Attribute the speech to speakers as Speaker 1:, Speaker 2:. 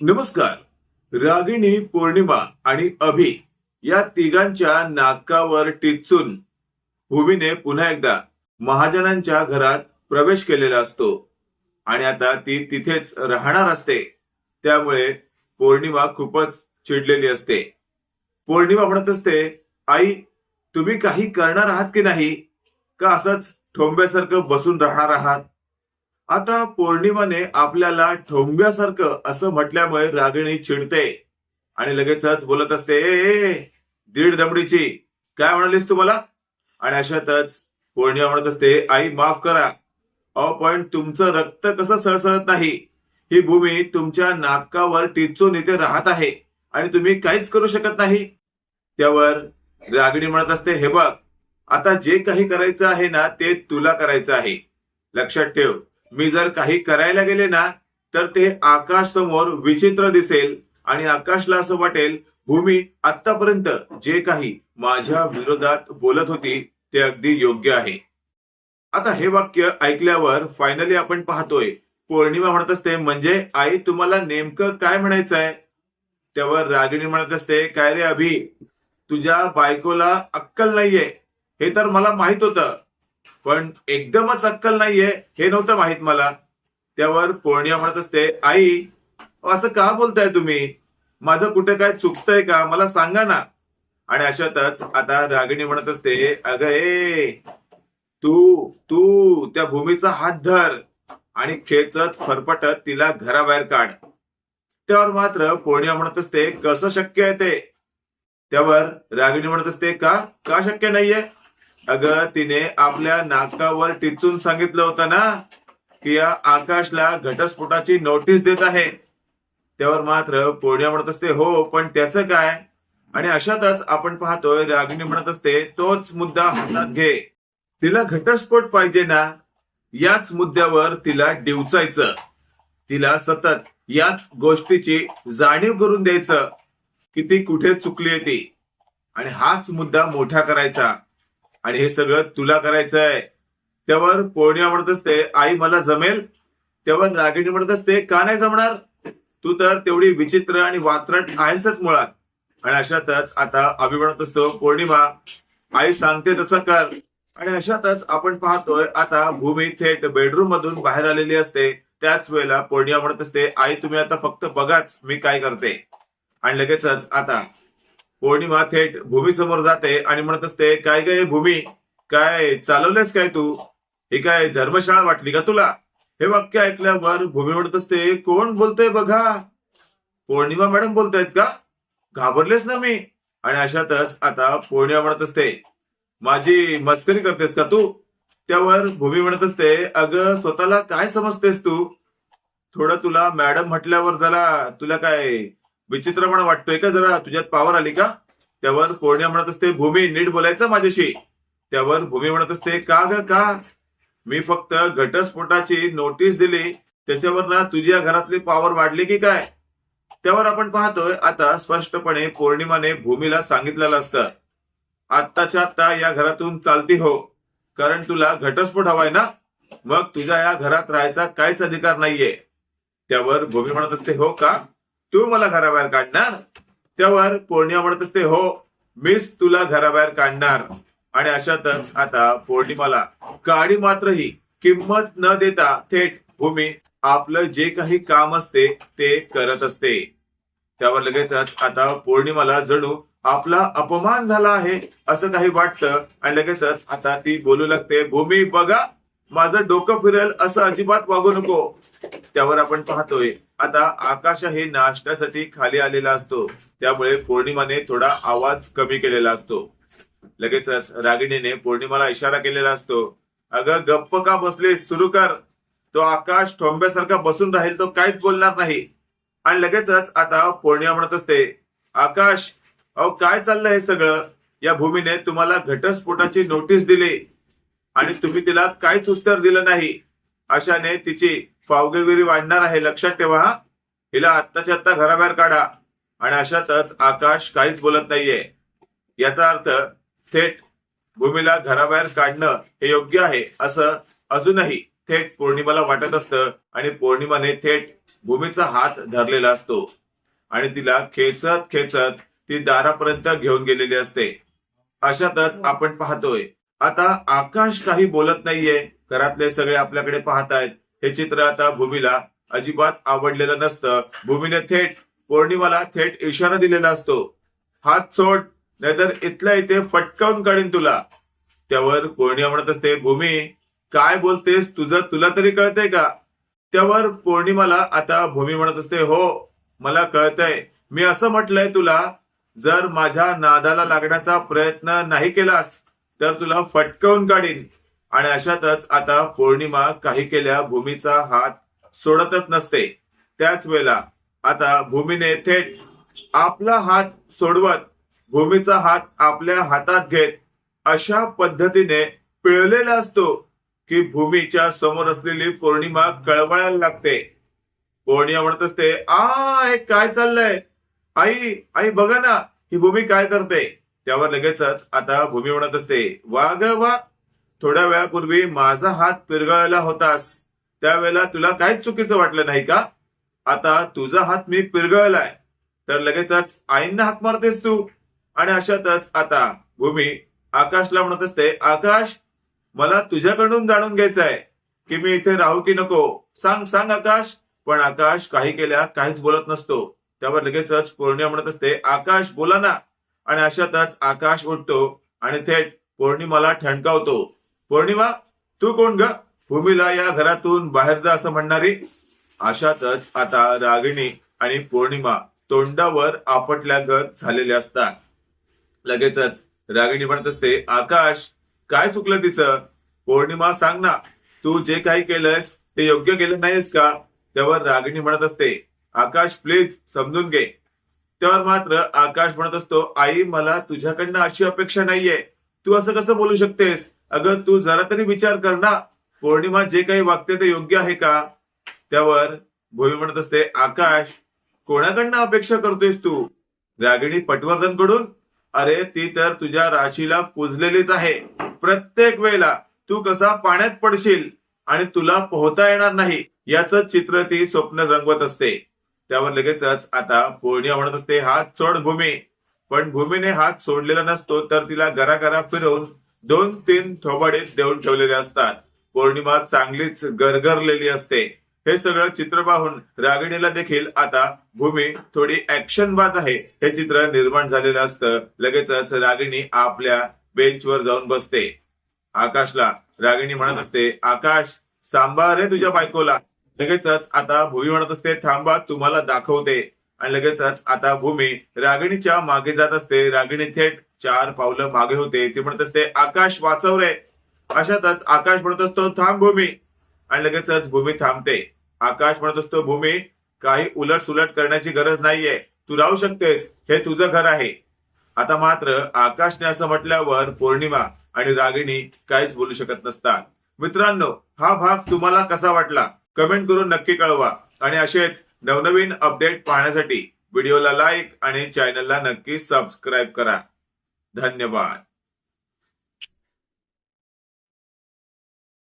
Speaker 1: नमस्कार. रागिणी पौर्णिमा आणि अभि या तिघांच्या नाकावर टिचून भूमीने पुन्हा एकदा महाजनांच्या घरात प्रवेश केलेला असतो. आणि आता ती तिथेच राहणार असते. त्यामुळे पौर्णिमा खूपच चिडलेली असते. पौर्णिमा म्हणत असते आई तुम्ही काही करणार आहात की नाही? का असंच ठोंब्यासारखं बसून राहणार आहात? आता पौर्णिमाने आपल्याला ठोंब्यासारखं असं म्हटल्यामुळे रागिणी चिडते. आणि लगेचच बोलत असते "ए, ए, दीड दमडीची काय म्हणालीस तू मला? आणि अशातच पौर्णिमा म्हणत असते आई माफ करा. अहो पण तुमचं रक्त कसं सळसळत नाही? ही भूमी तुमच्या नाकावर टिचून इथे राहत आहे आणि तुम्ही काहीच करू शकत नाही. त्यावर रागिणी म्हणत असते हे बघ आता जे काही करायचं आहे ना ते तुला करायचं आहे. लक्षात ठेव. मी जर काही करायला गेले ना तर ते आकाश समोर विचित्र दिसेल आणि आकाशला असं वाटेल भूमी आतापर्यंत जे काही माझ्या विरोधात बोलत होती ते अगदी योग्य आहे. आता हे वाक्य ऐकल्यावर फायनली आपण पाहतोय पौर्णिमा म्हणत असते म्हणजे आई तुम्हाला नेमकं काय म्हणायचं आहे त्यावर रागिणी म्हणत असते काय रे अभि तुझ्या बायकोला अक्कल नाहीये. हे तर मला माहीत होतं. पण एकदमच अक्कल नाहीये. हे नव्हतं माहीत मला. त्यावर पौर्णिमा म्हणत असते आई असं का बोलताय तुम्ही? माझं कुठे काय चुकतंय का? मला सांगा ना. आणि अशातच आता रागिणी म्हणत असते अगं ए तू तू त्या भूमीचा हात धर आणि खेचत फरफटत तिला घराबाहेर काढ. त्यावर मात्र पौर्णिमा म्हणत असते कसं शक्य आहे ते? त्यावर रागिणी म्हणत असते का? का शक्य नाहीये? अगं तिने आपल्या नाकावर टिचून सांगितलं होतं ना की या आकाशला घटस्फोटाची नोटीस देत आहे. त्यावर मात्र पौर्णिमा म्हणत असते हो पण त्याचं काय? आणि अशातच आपण पाहतोय रागिणी म्हणत असते तोच मुद्दा हातात घे. तिला घटस्फोट पाहिजे ना याच मुद्द्यावर तिला डिवचायचं. तिला सतत याच गोष्टीची जाणीव करून द्यायचं की ती कुठे चुकली ती. आणि हाच मुद्दा मोठा करायचा. आणि हे सगळं तुला करायचं आहे. त्यावर पौर्णिमा म्हणत असते आई मला जमेल. तेव्हा रागिणी म्हणत असते का नाही जमणार? तू तर तेवढी विचित्र आणि वात्रट आहेसच मुळात. आणि अशातच आता अभि म्हणत असतो पौर्णिमा आई सांगते तसं कर. आणि अशातच आपण पाहतोय आता भूमी थेट बेडरूम मधून बाहेर आलेली असते. त्याच वेळेला पौर्णिमा म्हणत असते आई तुम्ही आता फक्त बघाच मी काय करते. आणि लगेचच आता पौर्णिमा थेट भूमी समोर जाते आणि म्हणत असते काय काय भूमी? काय चालवलेस काय तू? हे काय धर्मशाळा वाटली का तुला? हे वाक्य ऐकल्यावर भूमी म्हणत असते कोण बोलतोय बघा? पौर्णिमा मॅडम बोलतायत का? घाबरलेस ना मी. आणि अशातच आता पौर्णिमा म्हणत असते माझी मस्करी करतेस का तू? त्यावर भूमी म्हणत असते अगं स्वतःला काय समजतेस तू? थोडं तुला मॅडम म्हटल्यावर जरा तुला काय विचित्रपणा वाटतोय का? जरा तुझ्यात पावर आली का? त्यावर पौर्णिमा म्हणत असते भूमी नीट बोलायचं माझ्याशी. त्यावर भूमी म्हणत असते का ग का? मी फक्त घटस्फोटाची नोटीस दिली. त्याच्यावर ना तुझ्या घरातली पॉवर वाढली की काय? त्यावर आपण पाहतोय आता स्पष्टपणे पौर्णिमाने भूमीला सांगितलेलं असतं आत्ताच्या आत्ता या घरातून चालती हो कारण तुला घटस्फोट हवाय ना? मग तुझ्या या घरात राहायचा काहीच अधिकार नाहीये. त्यावर भूमी म्हणत असते हो का? तू मला घराबाहेर काढणार? त्यावर पौर्णिमा म्हणत असते हो मीच तुला घराबाहेर काढणार. आणि अशातच आता पौर्णिमाला काडी मात्र ही किंमत न देता थेट भूमी आपलं जे काही काम असते ते करत असते. त्यावर लगेचच आता पौर्णिमाला जणू आपला अपमान झाला आहे असं काही वाटतं. आणि लगेचच आता ती बोलू लागते भूमी बघा माझं डोकं फिरेल असं अजिबात वागू नको. त्यावर आपण पाहतोय आता आकाश हे नाश्त्यासाठी खाली आलेला असतो. त्यामुळे पौर्णिमाने थोडा आवाज कमी केलेला असतो. लगेचच रागिणीने पौर्णिमाला इशारा केलेला असतो. अगं गप्प का बसले सुरू कर. तो आकाश ठोंब्यासारखा बसून राहील तो काहीच बोलणार नाही. आणि लगेचच आता पौर्णिमा म्हणत असते आकाश अहो काय चाललं हे सगळं? या भूमीने तुम्हाला घटस्फोटाची नोटीस दिली आणि तुम्ही तिला काहीच उत्तर दिलं नाही. अशाने तिची फावगेगिरी वाढणार आहे. लक्षात ठेवा हा हिला आत्ताच्या आत्ता घराबाहेर काढा. आणि अशातच आकाश काहीच बोलत नाहीये. याचा अर्थ थेट भूमीला घराबाहेर काढणं हे योग्य आहे असं अजूनही थेट पौर्णिमाला वाटत असतं. आणि पौर्णिमाने थेट भूमीचा हात धरलेला असतो. आणि तिला खेचत खेचत ती दारापर्यंत घेऊन गेलेली असते. अशातच आपण पाहतोय. आता आकाश काही बोलत नाहीये. घरातले सगळे आपल्याकडे पाहतायत. हे चित्र आता भूमीला अजिबात आवडलेलं नसतं. भूमीने थेट पौर्णिमाला थेट इशारा दिलेला असतो. हात सोड नाहीतर इथल्या इथे फटकावून काढीन तुला. त्यावर पौर्णिमा म्हणत असते भूमी काय बोलतेस? तुझं तुला तरी कळतंय का? त्यावर पौर्णिमाला आता भूमी म्हणत असते हो मला कळतंय. मी असं म्हटलंय तुला जर माझ्या नादाला लागण्याचा प्रयत्न नाही केलास तर तुला फटकवून काढीन. आणि अशातच आता पौर्णिमा काही केल्या भूमीचा हात सोडतच नसते. त्याच वेळेला आता भूमीने थेट आपला हात सोडवत भूमीचा हात आपल्या हातात घेत अशा पद्धतीने पिळलेला असतो की भूमीच्या समोर असलेली पौर्णिमा कळवळायला लागते. पौर्णिमा म्हणत असते आ हे काय चाललंय? आई आई बघा ना ही भूमी काय करते? त्यावर लगेचच आता भूमी म्हणत असते वा ग वा थोड्या वेळापूर्वी माझा हात पिरगळला होतास. त्यावेळेला तुला काहीच चुकीचं वाटलं नाही का? आता तुझा हात मी पिरगळलाय. तर लगेचच आईंना हाक मारतेस तू. आणि अशातच आता भूमी आकाशला म्हणत असते आकाश मला तुझ्याकडून जाणून घ्यायचंय की मी इथे राहू की नको? सांग सांग आकाश. पण आकाश काही केल्या काहीच बोलत नसतो. त्यावर लगेचच पौर्णिमा म्हणत असते आकाश बोला ना. आणि अशातच आकाश उठतो आणि थेट पौर्णिमाला ठणकावतो. पौर्णिमा तू कोण ग? भूमीला या घरातून बाहेर जा असं म्हणणारी अशातच आता रागिणी आणि पौर्णिमा तोंडावर आपटल्या गत झालेले असतात. लगेचच रागिणी म्हणत असते आकाश काय चुकलं तिचं? पौर्णिमा सांग ना. तू जे काही केलंयस ते योग्य केलं नाहीस का? त्यावर रागिणी म्हणत असते आकाश प्लीज समजून घे. त्यावर मात्र आकाश म्हणत असतो आई मला तुझ्याकडनं अशी अपेक्षा नाहीये. तू असं कसं बोलू शकतेस? अगं तू जरा तरी विचार कर ना. पौर्णिमा जे काही वागते ते योग्य आहे का? त्यावर भूमी म्हणत असते आकाश कोणाकडनं अपेक्षा करतोयस तू? रागिणी पटवर्धनकडून अरे ती तर तुझ्या राशीला पुजलेलीच आहे. प्रत्येक वेळेला तू कसा पाण्यात पडशील आणि तुला पोहता येणार नाही याच चित्र ती स्वप्न रंगवत असते. त्यावर लगेचच आता पौर्णिमा म्हणत असते हात सोड भूमी. पण भूमीने हात सोडलेला नसतो तर तिला घराघरा फिरवून दोन तीन थोबाडे देऊन ठेवलेले असतात. पौर्णिमा चांगलीच गरगरलेली असते. हे सगळं चित्र पाहून रागिणीला देखील आता भूमी थोडी ऍक्शन बाज आहे. हे चित्र निर्माण झालेलं असतं. लगेचच रागिणी आपल्या बेंचवर जाऊन बसते. आकाशला रागिणी म्हणत असते आकाश सांभाळ रे तुझ्या बायकोला. लगेचच आता भूमी म्हणत असते थांबा तुम्हाला दाखवते. आणि लगेचच आता भूमी रागिणीच्या मागे जात असते. रागिणी थेट चार पावलं मागे होते. ती म्हणत असते आकाश वाचव रे. अशातच आकाश म्हणत असतो थांब भूमी. आणि लगेचच भूमी थांबते. आकाश म्हणत असतो भूमी काही उलट सुलट करण्याची गरज नाहीये. तू राहू शकतेस. हे तुझं घर आहे. आता मात्र आकाशने असं म्हटल्यावर पौर्णिमा आणि रागिणी काहीच बोलू शकत नसतात. मित्रांनो हा भाग तुम्हाला कसा वाटला? कमेंट करून नक्की कळवा. आणि असेच नवनवीन अपडेट पाहण्यासाठी व्हिडिओला लाईक आणि चॅनलला नक्की सबस्क्राईब करा. धन्यवाद.